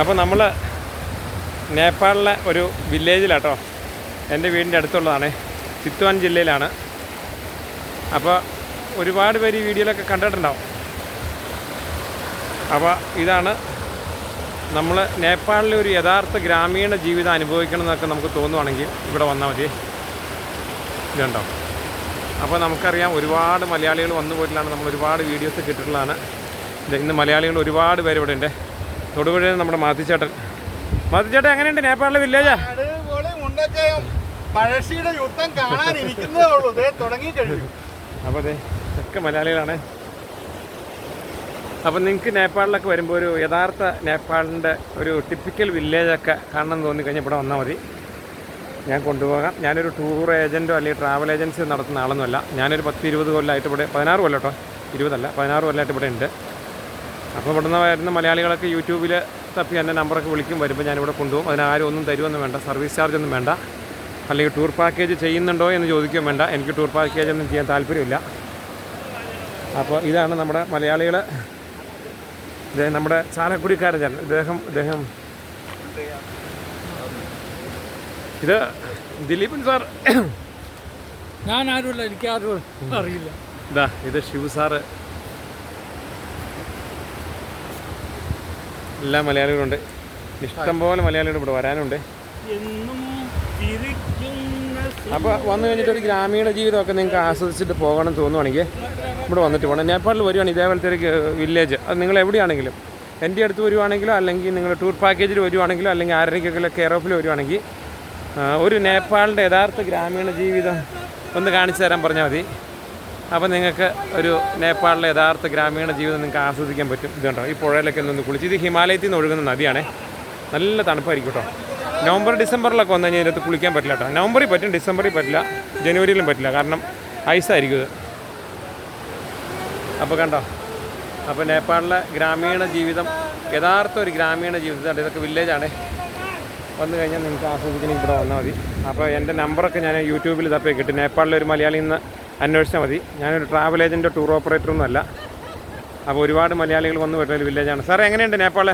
അപ്പോൾ നമ്മൾ നേപ്പാളിലെ ഒരു വില്ലേജിലാട്ടോ. എന്റെ വീടിന്റെ അടുത്തുള്ളതാണ്. ചിത്വാൻ ജില്ലയിലാണ്. അപ്പോൾ ഒരുപാട് പേര് ഈ വീഡിയോയിലൊക്കെ കണ്ടിട്ടുണ്ടാവും. അപ്പോൾ ഇതാണ് നമ്മൾ നേപ്പാളിലെ ഒരു യഥാർത്ഥ ഗ്രാമീണ ജീവിതം അനുഭവിക്കണം എന്നൊക്കെ നമുക്ക് തോന്നുവാണെങ്കിൽ ഇവിടെ വന്നാൽ മതി. ഇതുണ്ടോ? അപ്പോൾ നമുക്കറിയാം ഒരുപാട് മലയാളികൾ വന്നു പോയിട്ടാണ് നമ്മൾ ഒരുപാട് വീഡിയോസ് കിട്ടിയിട്ടുള്ളതാണ് ഇന്ന് മലയാളികൾ ഒരുപാട് പേര് ഇവിടെ ഉണ്ട്. തൊടുപുഴയിൽ നമ്മുടെ മാത്തിച്ചേട്ടൻ മാത്തിച്ചേട്ടൻ എങ്ങനെയുണ്ട്? നേപ്പാളിലെ വില്ലേജാ പഴശ്ശിയുടെ യുദ്ധം ഉള്ളൂ. അപ്പോൾ അതെ ഒക്കെ മലയാളികളാണ്. അപ്പം നിങ്ങൾക്ക് നേപ്പാളിലൊക്കെ വരുമ്പോൾ ഒരു യഥാർത്ഥ നേപ്പാളിന്റെ ഒരു ടിപ്പിക്കൽ വില്ലേജൊക്കെ കാണണം എന്ന് തോന്നിക്കഴിഞ്ഞാൽ ഇവിടെ വന്നാൽ മതി. ഞാൻ കൊണ്ടുപോകാം. ഞാനൊരു ടൂർ ഏജന്റോ അല്ലെങ്കിൽ ട്രാവൽ ഏജൻസി നടത്തുന്ന ആളൊന്നുമല്ല. ഞാനൊരു പത്ത് ഇരുപത് കൊല്ലമായിട്ട് ഇവിടെ പതിനാറ് കൊല്ലം കേട്ടോ. ഇരുപതല്ല പതിനാറ് കൊല്ലമായിട്ട് ഇവിടെ ഉണ്ട്. അപ്പോൾ ഇവിടുന്ന് വരുന്ന മലയാളികളൊക്കെ യൂട്യൂബിൽ തപ്പി എന്റെ നമ്പറൊക്കെ വിളിക്കും വരുമ്പോൾ ഞാനിവിടെ കൊണ്ടുപോകും. അതിന് ആരും ഒന്നും തരുമെന്ന് വേണ്ട സർവീസ് ചാർജ് ഒന്നും വേണ്ട. അല്ലെങ്കിൽ ടൂർ പാക്കേജ് ചെയ്യുന്നുണ്ടോ എന്ന് ചോദിക്കുകയും വേണ്ട. എനിക്ക് ടൂർ പാക്കേജ് ഒന്നും ചെയ്യാൻ താല്പര്യമില്ല. അപ്പോൾ ഇതാണ് നമ്മുടെ മലയാളികൾ നമ്മുടെ ചാലക്കുടിക്കാരൻ ഇദ്ദേഹം ഇദ്ദേഹം. ഇത് ദിലീപൻ സാർ. ഞാൻ ആരുമല്ല എനിക്ക് ആരും അറിയില്ല. ഇതാ ഇത് ശിവ സാറ്. എല്ലാ മലയാളികളുണ്ട്. ഇഷ്ടംപോലെ മലയാളികൾ ഇവിടെ വരാനുണ്ട്. അപ്പോൾ വന്നു കഴിഞ്ഞിട്ട് ഒരു ഗ്രാമീണ ജീവിതമൊക്കെ നിങ്ങൾക്ക് ആസ്വദിച്ചിട്ട് പോകണം എന്ന് തോന്നുവാണെങ്കിൽ ഇവിടെ വന്നിട്ട് പോകണം. നേപ്പാളിൽ വരുവാണ് ഇതേപോലത്തെ ഒരു വില്ലേജ് അത് നിങ്ങൾ എവിടെയാണെങ്കിലും എന്റെ അടുത്ത് വരുവാണെങ്കിലോ അല്ലെങ്കിൽ നിങ്ങൾ ടൂർ പാക്കേജിൽ വരുവാണെങ്കിലോ അല്ലെങ്കിൽ ആരെങ്കിലും കെയർ ഓഫിൽ വരുവാണെങ്കിൽ ഒരു നേപ്പാളിന്റെ യഥാർത്ഥ ഗ്രാമീണ ജീവിതം ഒന്ന് കാണിച്ചു തരാൻ പറഞ്ഞാൽ മതി. അപ്പോൾ നിങ്ങൾക്ക് ഒരു നേപ്പാളിലെ യഥാർത്ഥ ഗ്രാമീണ ജീവിതം നിങ്ങൾക്ക് ആസ്വദിക്കാൻ പറ്റും. ഇതുണ്ടോ ഈ പുഴയിലൊക്കെ ഒന്ന് കുളിച്ച്. ഇത് ഹിമാലയത്തിൽ നിന്ന് ഒഴുകുന്ന നദിയാണേ. നല്ല തണുപ്പായിരിക്കും കേട്ടോ. നവംബർ ഡിസംബറിലൊക്കെ വന്നു കഴിഞ്ഞാൽ ഇതിനകത്ത് കുളിക്കാൻ പറ്റില്ല കേട്ടോ. നവംബറിൽ പറ്റും ഡിസംബറിൽ പറ്റില്ല ജനുവരിയിലും പറ്റില്ല. കാരണം ഐസായിരിക്കും ഇത്. അപ്പോൾ കണ്ടോ? അപ്പോൾ നേപ്പാളിലെ ഗ്രാമീണ ജീവിതം യഥാർത്ഥ ഒരു ഗ്രാമീണ ജീവിതം ഇതൊക്കെ വില്ലേജാണ് വന്നു കഴിഞ്ഞാൽ നിങ്ങൾക്ക് ആസ്വദിക്കണമെങ്കിൽ ഇവിടെ വന്നാൽ മതി. അപ്പോൾ എന്റെ നമ്പറൊക്കെ ഞാൻ യൂട്യൂബിൽ തപ്പേ കിട്ടി. നേപ്പാളിലെ ഒരു മലയാളിയിൽ നിന്ന് അന്വേഷിച്ചാൽ മതി. ഞാനൊരു ട്രാവൽ ഏജന്റോ ടൂർ ഓപ്പറേറ്റർ ഒന്നുമല്ല അപ്പോൾ ഒരുപാട് മലയാളികൾ വന്നു വരുന്ന ഒരു വില്ലേജാണ് സാറേ എങ്ങനെയുണ്ട് Nepal?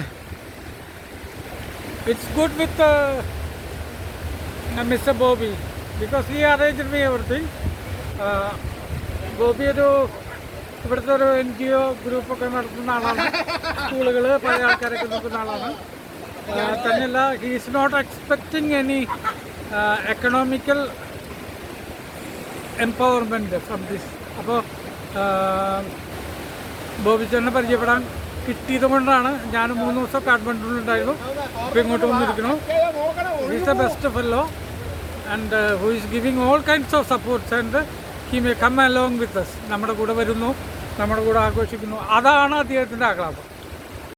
It's good with mister Bobby because he arrange me everything Bobby ഒരു ഇവിടുത്തെ ഒരു എൻ ജി ഒ ഗ്രൂപ്പൊക്കെ നടത്തുന്ന ആളാണ്. സ്കൂളുകൾ പല ആൾക്കാരൊക്കെ നോക്കുന്ന ആളാണ്. ആ, തന്നെയല്ല he is not expecting any economical empowerment from this അപ്പോൾ ബോബി ചേട്ടനെ പരിചയപ്പെടാൻ കിട്ടിയത് കൊണ്ടാണ് ഞാൻ മൂന്ന് ദിവസം കാഠ്മണ്ഡുവിലുണ്ടായിരുന്നു ഇപ്പോൾ ഇങ്ങോട്ട് വന്നിരിക്കുന്നു. Is the best fellow and who is giving all kinds of supports and he may come along with us നമ്മുടെ കൂടെ വരുന്നു. നമ്മുടെ കൂടെ ആഘോഷിക്കുന്നു. അതാണ് അദ്ദേഹത്തിന്റെ ആഹ്ലാദം.